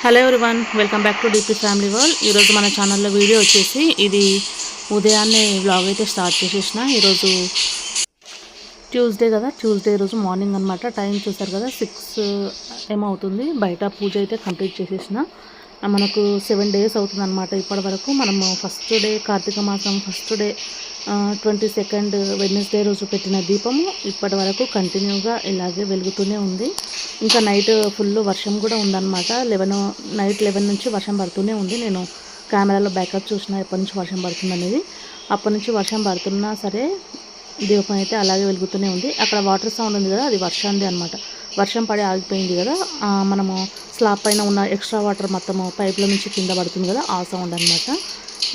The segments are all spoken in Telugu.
Hello everyone welcome back to DP family world ఈరోజు మన ఛానల్లో వీడియో వచ్చేసి ఇది ఉదయాన్నే వ్లాగ్ అయితే స్టార్ట్ చేసేసిన. ఈరోజు ట్యూస్డే కదా ట్యూస్డే రోజు మార్నింగ్ అనమాట టైం చూసారు కదా సిక్స్ uh, ఏమవుతుంది? బయట పూజ అయితే కంప్లీట్ చేసేసిన. మనకు సెవెన్ డేస్ అవుతుంది అనమాట ఇప్పటి వరకు. మనము ఫస్ట్ డే కార్తీక మాసం first day twenty second Wednesday రోజు పెట్టిన దీపము ఇప్పటి వరకు కంటిన్యూగా ఇలాగే వెలుగుతూనే ఉంది. ఇంకా నైట్ ఫుల్ వర్షం కూడా ఉందన్నమాట. లెవెన్ నైట్ లెవెన్ నుంచి వర్షం పడుతూనే ఉంది. నేను కెమెరాలో బ్యాకప్ చూసిన ఎప్పటి నుంచి వర్షం పడుతుంది అనేది అప్పటి నుంచి వర్షం పడుతున్నా సరే దీపం అయితే అలాగే వెలుగుతూనే ఉంది. అక్కడ వాటర్ సౌండ్ ఉంది కదా అది వర్షాంది అనమాట వర్షం పడి ఆగిపోయింది కదా మనము స్లాబ్ పైన ఉన్న ఎక్స్ట్రా వాటర్ మొత్తం పైప్ల నుంచి కింద పడుతుంది కదా ఆ సౌండ్ అనమాట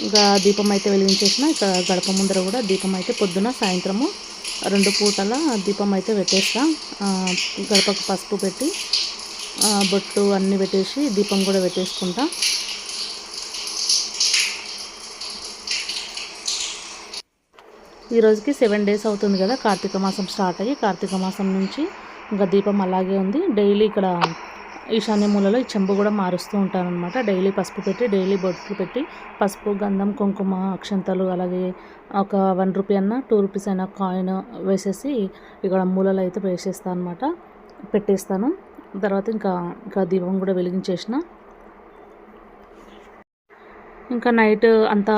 ఇంకా దీపం అయితే వెలిగించేసిన ఇక్కడ గడప ముందర కూడా దీపం అయితే పొద్దున సాయంత్రము రెండు పూటల దీపం అయితే పెట్టేస్తా. గడపకు పసుపు పెట్టి బొట్టు అన్నీ పెట్టేసి దీపం కూడా పెట్టేసుకుంటా. ఈ రోజుకి సెవెన్ డేస్ అవుతుంది కదా కార్తీక మాసం స్టార్ట్ అయ్యి కార్తీక మాసం నుంచి ఇంకా దీపం అలాగే ఉంది. డైలీ ఇక్కడ ఈశాన్య మూలలో ఈ చెంబు కూడా మారుస్తూ ఉంటానన్నమాట డైలీ పసుపు పెట్టి డైలీ బొట్లు పెట్టి పసుపు గంధం కుంకుమ అక్షంతలు అలాగే ఒక వన్ రూపీ అన్న టూ రూపీస్ అయినా కాయిన్ వేసేసి ఇక్కడ మూలలో అయితే వేసేస్తాను అనమాట పెట్టేస్తాను. తర్వాత ఇంకా ఇంకా దీపం కూడా వెలిగించేసిన. ఇంకా నైట్ అంతా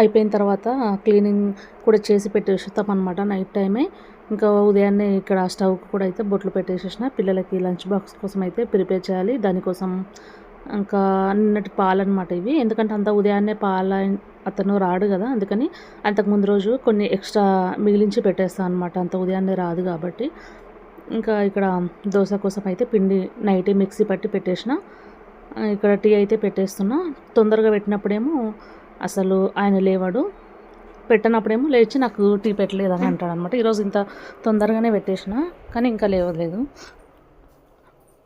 అయిపోయిన తర్వాత క్లీనింగ్ కూడా చేసి పెట్టేస్తాం అనమాట నైట్ టైమే. ఇంకా ఉదయాన్నే ఇక్కడ స్టవ్ కూడా అయితే బొట్లు పెట్టేసేసిన. పిల్లలకి లంచ్ బాక్స్ కోసం అయితే ప్రిపేర్ చేయాలి. దానికోసం ఇంకా నిన్నటి పాలు అనమాట ఇవి. ఎందుకంటే అంత ఉదయాన్నే పాల అతను రాడు కదా అందుకని అంతకుముందు రోజు కొన్ని ఎక్స్ట్రా మిగిలించి పెట్టేస్తాను అనమాట అంత ఉదయాన్నే రాదు కాబట్టి. ఇంకా ఇక్కడ దోశ కోసం అయితే పిండి నైటే మిక్సీ పట్టి పెట్టేసిన. ఇక్కడ టీ అయితే పెట్టేస్తున్నా. తొందరగా పెట్టినప్పుడేమో అసలు ఆయన లేవాడు. పెట్టినప్పుడేమో లేచి నాకు టీ పెట్టలేదని అంటాడు అనమాట ఈరోజు ఇంత తొందరగానే పెట్టేసిన కానీ ఇంకా లేవలేదు.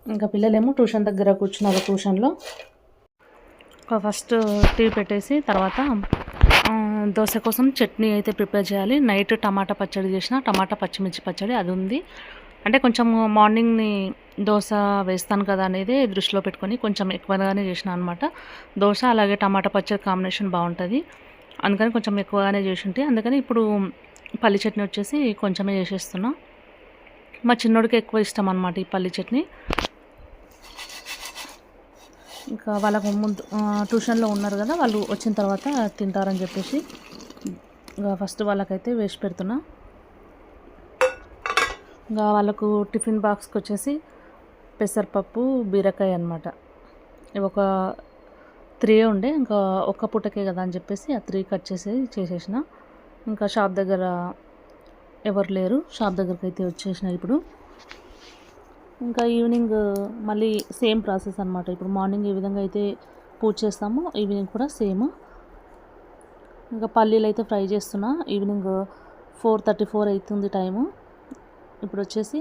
ఇంకా పిల్లలేమో ట్యూషన్ దగ్గర కూర్చున్నారు ట్యూషన్లో. ఫస్ట్ టీ పెట్టేసి తర్వాత దోశ కోసం చట్నీ అయితే ప్రిపేర్ చేయాలి. నైట్ టమాటా పచ్చడి చేసిన టమాటా పచ్చిమిర్చి పచ్చడి అది ఉంది. అంటే కొంచెం మార్నింగ్ని దోశ వేస్తాను కదా అనేది దృష్టిలో పెట్టుకొని కొంచెం ఎక్కువగానే చేసిన అనమాట దోశ అలాగే టమాటా పచ్చడి కాంబినేషన్ బాగుంటుంది. అందుకని కొంచెం ఎక్కువగానే చేసి ఉంటే అందుకని ఇప్పుడు పల్లి చట్నీ వచ్చేసి కొంచెమే చేసేస్తున్నా. మా చిన్నోడికి ఎక్కువ ఇష్టం అనమాట ఈ పల్లి చట్నీ. ఇంకా వాళ్ళకు ముందు ట్యూషన్లో ఉన్నారు కదా వాళ్ళు వచ్చిన తర్వాత తింటారని చెప్పేసి. ఫస్ట్ వాళ్ళకైతే వేసి పెడుతున్నా. ఇంకా వాళ్ళకు టిఫిన్ బాక్స్కి వచ్చేసి పెసరపప్పు బీరకాయ అనమాట ఒక త్రీ ఉండే ఇంకా ఒక్క పూటకే కదా అని చెప్పేసి ఆ త్రీ కట్ చేసి చేసేసిన. ఇంకా షాప్ దగ్గర ఎవరు లేరు షాప్ దగ్గరికి అయితే వచ్చేసిన ఇప్పుడు. ఇంకా ఈవినింగ్ మళ్ళీ సేమ్ ప్రాసెస్ అనమాట ఇప్పుడు మార్నింగ్ ఏ విధంగా అయితే పూజ చేస్తామో ఈవినింగ్ కూడా సేమ్. ఇంకా పల్లీలు అయితే ఫ్రై చేస్తున్నా. ఈవినింగ్ ఫోర్ థర్టీ ఫోర్ అవుతుంది టైము. ఇప్పుడు వచ్చేసి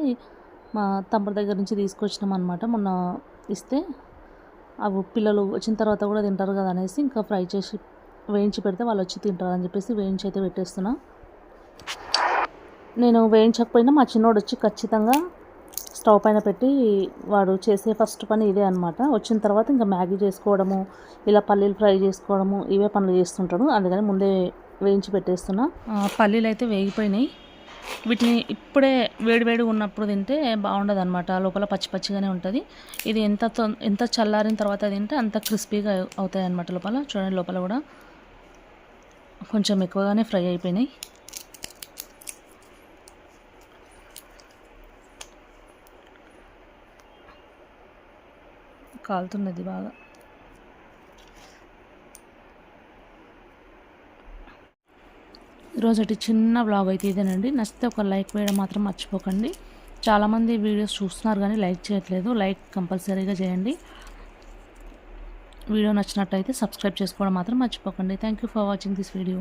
మా తమ్ముడి దగ్గర నుంచి తీసుకొచ్చినాం అనమాట మొన్న ఇస్తే అవి పిల్లలు వచ్చిన తర్వాత కూడా తింటారు కదా అనేసి ఇంకా ఫ్రై చేసి వేయించి పెడితే వాళ్ళు వచ్చి తింటారు అని చెప్పేసి వేయించి అయితే పెట్టేస్తున్నా. నేను వేయించకపోయినా మా చిన్నోడు వచ్చి ఖచ్చితంగా స్టవ్ పైన పెట్టి వాడు చేసే ఫస్ట్ పని ఇదే అనమాట వచ్చిన తర్వాత ఇంకా మ్యాగీ చేసుకోవడము ఇలా పల్లీలు ఫ్రై చేసుకోవడము ఇవే పనులు చేస్తుంటాడు. అందుకని ముందే వేయించి పెట్టేస్తున్నా. పల్లీలు అయితే వేగిపోయినాయి. వీటిని ఇప్పుడే వేడివేడి ఉన్నప్పుడు తింటే బాగుండదు అనమాట లోపల పచ్చి పచ్చిగానే ఉంటుంది. ఇది ఎంత ఎంత చల్లారిన తర్వాత తింటే అంత క్రిస్పీగా అవుతాయి అనమాట లోపల. చూడండి లోపల కూడా కొంచెం ఎక్కువగానే ఫ్రై అయిపోయినాయి. కాలుతున్నది బాగా. ఈరోజు చిన్న బ్లాగ్ అయితే ఇదేనండి. నచ్చితే ఒక లైక్ వేయడం మాత్రం మర్చిపోకండి. చాలామంది వీడియోస్ చూస్తున్నారు కానీ లైక్ చేయట్లేదు. లైక్ కంపల్సరీగా చేయండి. వీడియో నచ్చినట్టయితే సబ్స్క్రైబ్ చేసుకోవడం మాత్రం మర్చిపోకండి. Thank you for watching this video